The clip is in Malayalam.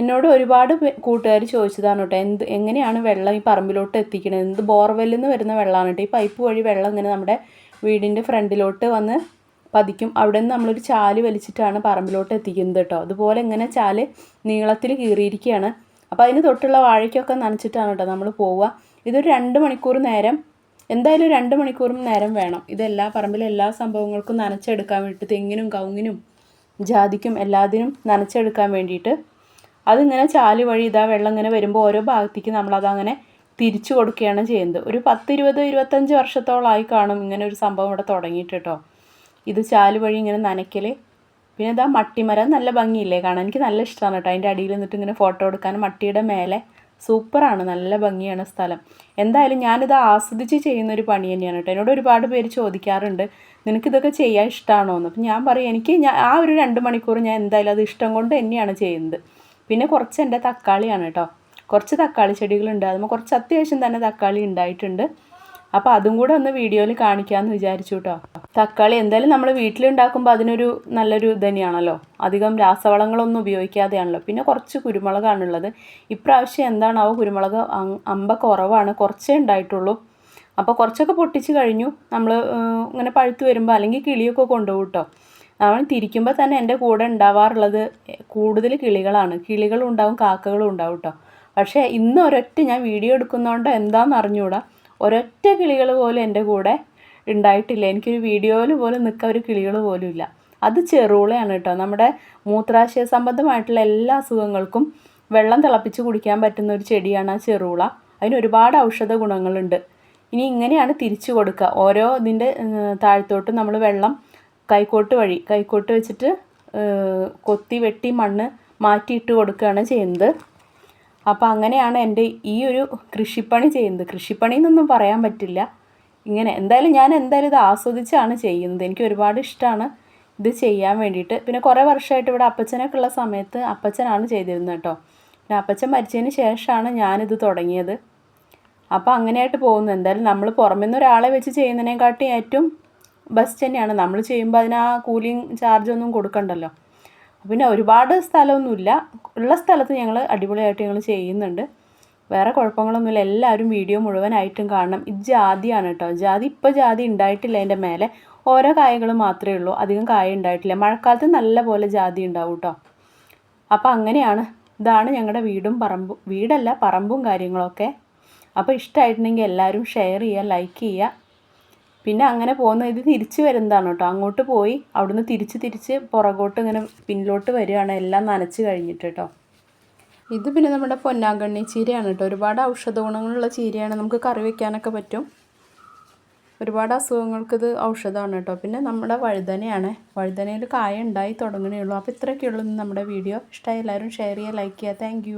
എന്നോട് ഒരുപാട് കൂട്ടുകാർ ചോദിച്ചതാണ് കേട്ടോ എന്ത് എങ്ങനെയാണ് വെള്ളം ഈ പറമ്പിലോട്ട് എത്തിക്കണത്? എന്ത് ബോർവെല്ലിൽ നിന്ന് വരുന്ന വെള്ളമാണ് കേട്ടോ. ഈ പൈപ്പ് വഴി വെള്ളം ഇങ്ങനെ നമ്മുടെ വീടിന്റെ ഫ്രണ്ടിലോട്ട് വന്ന് പതിക്കും. അവിടെ നിന്ന് നമ്മളൊരു ചാൽ വലിച്ചിട്ടാണ് പറമ്പിലോട്ട് എത്തിക്കുന്നത് കേട്ടോ. അതുപോലെ ഇങ്ങനെ ചാൽ നീളത്തിൽ കീറിയിരിക്കുകയാണ്. അപ്പോൾ അതിന് തൊട്ടുള്ള വാഴയ്ക്കൊക്കെ നനച്ചിട്ടാണ് കേട്ടോ നമ്മൾ പോവുക. ഇതൊരു രണ്ട് മണിക്കൂർ നേരം എന്തായാലും രണ്ട് മണിക്കൂറും നേരം വേണം. ഇതെല്ലാ പറമ്പിലെ എല്ലാ സംഭവങ്ങൾക്കും നനച്ചെടുക്കാൻ വേണ്ടിയിട്ട് തെങ്ങിനും കവുങ്ങിനും ജാതിക്കും എല്ലാത്തിനും നനച്ചെടുക്കാൻ വേണ്ടിയിട്ട്. അതിങ്ങനെ ചാൽ വഴി ഇതാ വെള്ളം ഇങ്ങനെ വരുമ്പോൾ ഓരോ ഭാഗത്തേക്ക് നമ്മളതങ്ങനെ തിരിച്ചു കൊടുക്കുകയാണ് ചെയ്യുന്നത്. ഒരു പത്ത് ഇരുപത് ഇരുപത്തഞ്ച് വർഷത്തോളമായി കാണും ഇങ്ങനെ ഒരു സംഭവം ഇവിടെ തുടങ്ങിയിട്ട് കേട്ടോ. ഇത് ചാൽ വഴി ഇങ്ങനെ നനയ്ക്കൽ പിന്നെ ഇതാ മട്ടിമരം നല്ല ഭംഗിയില്ലേ കാണാൻ? എനിക്ക് നല്ല ഇഷ്ടമാണ് കേട്ടോ. അതിന്റെ അടിയിൽ നിന്നിട്ട് ഇങ്ങനെ ഫോട്ടോ എടുക്കാൻ മട്ടിയുടെ മേലെ സൂപ്പറാണ്. നല്ല ഭംഗിയാണ് സ്ഥലം. എന്തായാലും ഞാനിത് ആസ്വദിച്ച് ചെയ്യുന്ന ഒരു പണി തന്നെയാണ് കേട്ടോ. എന്നോട് ഒരുപാട് പേര് ചോദിക്കാറുണ്ട് നിനക്കിതൊക്കെ ചെയ്യാൻ ഇഷ്ടമാണോ എന്ന് അപ്പം ഞാൻ പറയും എനിക്ക് ഞാൻ ആ ഒരു രണ്ട് മണിക്കൂർ ഞാൻ എന്തായാലും അത് ഇഷ്ടം കൊണ്ട് തന്നെയാണ് ചെയ്യുന്നത്. പിന്നെ കുറച്ച് എന്റെ തക്കാളിയാണ് കേട്ടോ. കുറച്ച് തക്കാളി ചെടികളുണ്ട്. അതുമ്പോൾ കുറച്ച് അത്യാവശ്യം തന്നെ തക്കാളി ഉണ്ടായിട്ടുണ്ട്. അപ്പോൾ അതും കൂടെ ഒന്ന് വീഡിയോയിൽ കാണിക്കാമെന്ന് വിചാരിച്ചു കേട്ടോ. തക്കാളി എന്തായാലും നമ്മൾ വീട്ടിലുണ്ടാക്കുമ്പോൾ അതിനൊരു നല്ലൊരു തന്നെയാണല്ലോ. അധികം രാസവളങ്ങളൊന്നും ഉപയോഗിക്കാതെയാണല്ലോ. പിന്നെ കുറച്ച് കുരുമുളകാണുള്ളത്. ഇപ്രാവശ്യം എന്താണാവോ കുരുമുളക് അമ്പ കുറവാണ്. കുറച്ചേ ഉണ്ടായിട്ടുള്ളൂ. അപ്പോൾ കുറച്ചൊക്കെ പൊട്ടിച്ച് കഴിഞ്ഞു. നമ്മൾ ഇങ്ങനെ പഴുത്ത് വരുമ്പോൾ അല്ലെങ്കിൽ കിളിയൊക്കെ കൊണ്ടുപോകും കേട്ടോ. നമ്മൾ തിരിക്കുമ്പോൾ തന്നെ എന്റെ കൂടെ ഉണ്ടാവാറുള്ളത് കൂടുതൽ കിളികളാണ്. കിളികളും ഉണ്ടാവും കാക്കകളും ഉണ്ടാവും കേട്ടോ പക്ഷേ ഇന്ന് ഒരൊറ്റ ഞാൻ വീഡിയോ എടുക്കുന്നതുകൊണ്ട് എന്താണെന്ന് അറിഞ്ഞുകൂടാ ഒരൊറ്റ കിളികൾ പോലും എന്റെ കൂടെ ഉണ്ടായിട്ടില്ല. എനിക്കൊരു വീഡിയോയിൽ പോലും നിൽക്കാൻ ഒരു കിളികൾ പോലും ഇല്ല. അത് ചെറുളയാണ് കേട്ടോ നമ്മുടെ മൂത്രാശയ സംബന്ധമായിട്ടുള്ള എല്ലാ അസുഖങ്ങൾക്കും വെള്ളം തിളപ്പിച്ച് കുടിക്കാൻ പറ്റുന്ന ഒരു ചെടിയാണ് ആ ചെറുള. അതിന് ഒരുപാട് ഔഷധ ഗുണങ്ങളുണ്ട്. ഇനി ഇങ്ങനെയാണ് തിരിച്ചു കൊടുക്കുക ഓരോ ഇതിന്റെ താഴത്തോട്ട് നമ്മൾ വെള്ളം കൈക്കോട്ട് വഴി കൈക്കോട്ട് വെച്ചിട്ട് കൊത്തി വെട്ടി മണ്ണ് മാറ്റിയിട്ട് കൊടുക്കുകയാണ് ചെയ്യുന്നത്. അപ്പോൾ അങ്ങനെയാണ് എന്റെ ഈ ഒരു കൃഷിപ്പണി ചെയ്യുന്നത്. കൃഷിപ്പണി എന്നൊന്നും പറയാൻ പറ്റില്ല. ഇങ്ങനെ എന്തായാലും ഞാൻ എന്തായാലും ഇത് ആസ്വദിച്ചാണ് ചെയ്യുന്നത്. എനിക്ക് ഒരുപാട് ഇഷ്ടമാണ് ഇത് ചെയ്യാൻ വേണ്ടിയിട്ട്. പിന്നെ കുറേ വർഷമായിട്ട് ഇവിടെ അപ്പച്ചനൊക്കെ ഉള്ള സമയത്ത് അപ്പച്ചനാണ് ചെയ്തിരുന്നത് കേട്ടോ. പിന്നെ അപ്പച്ചൻ മരിച്ചതിന് ശേഷമാണ് ഞാനിത് തുടങ്ങിയത്. അപ്പോൾ അങ്ങനെയായിട്ട് പോകുന്നു എന്തായാലും നമ്മൾ പുറമേ നിന്ന് ഒരാളെ വെച്ച് ചെയ്യുന്നതിനെക്കാട്ടി ഏറ്റവും ബെസ്റ്റ് തന്നെയാണ്. നമ്മൾ ചെയ്യുമ്പോൾ അതിന് ആ ചാർജ് ഒന്നും കൊടുക്കണ്ടല്ലോ. പിന്നെ ഒരുപാട് സ്ഥലമൊന്നുമില്ല. ഉള്ള സ്ഥലത്ത് ഞങ്ങൾ അടിപൊളിയായിട്ട് ഞങ്ങൾ ചെയ്യുന്നുണ്ട്. വേറെ കുഴപ്പങ്ങളൊന്നുമില്ല. എല്ലാവരും വീഡിയോ മുഴുവനായിട്ടും കാണണം. ഇത് ജാതിയാണ് കേട്ടോ ജാതി ഇപ്പോൾ ജാതി ഉണ്ടായിട്ടില്ല അതിന്റെ മേലെ. ഓരോ കായകൾ മാത്രമേ ഉള്ളൂ. അധികം കായ ഉണ്ടായിട്ടില്ല. മഴക്കാലത്ത് നല്ല പോലെ ജാതി ഉണ്ടാവും കേട്ടോ അപ്പോൾ അങ്ങനെയാണ്. ഇതാണ് ഞങ്ങളുടെ വീടും പറമ്പും. വീടല്ല പറമ്പും കാര്യങ്ങളൊക്കെ. അപ്പോൾ ഇഷ്ടമായിട്ടുണ്ടെങ്കിൽ എല്ലാവരും ഷെയർ ചെയ്യുക ലൈക്ക് ചെയ്യുക. പിന്നെ അങ്ങനെ പോകുന്ന ഇത് തിരിച്ചു വരുന്നതാണ് കേട്ടോ. അങ്ങോട്ട് പോയി അവിടുന്ന് തിരിച്ച് തിരിച്ച് പുറകോട്ട് ഇങ്ങനെ പിന്നിലോട്ട് വരികയാണ്. എല്ലാം നനച്ച് കഴിഞ്ഞിട്ട് കേട്ടോ. ഇത് പിന്നെ നമ്മുടെ പൊന്നാങ്കണ്ണി ചീരയാണ് കേട്ടോ. ഒരുപാട് ഔഷധ ഗുണങ്ങളുള്ള ചീരയാണ്. നമുക്ക് കറി വയ്ക്കാനൊക്കെ പറ്റും. ഒരുപാട് അസുഖങ്ങൾക്കിത് ഔഷധമാണ് കേട്ടോ. പിന്നെ നമ്മുടെ വഴുതനയാണ്. വഴുതനയിൽ കായ ഉണ്ടായി തുടങ്ങണേ ഉള്ളൂ. അപ്പോൾ ഇത്രയൊക്കെ ഉള്ളൂ നമ്മുടെ വീഡിയോ. ഇഷ്ടമായി എല്ലാവരും ഷെയർ ചെയ്യുക ലൈക്ക് ചെയ്യുക. താങ്ക്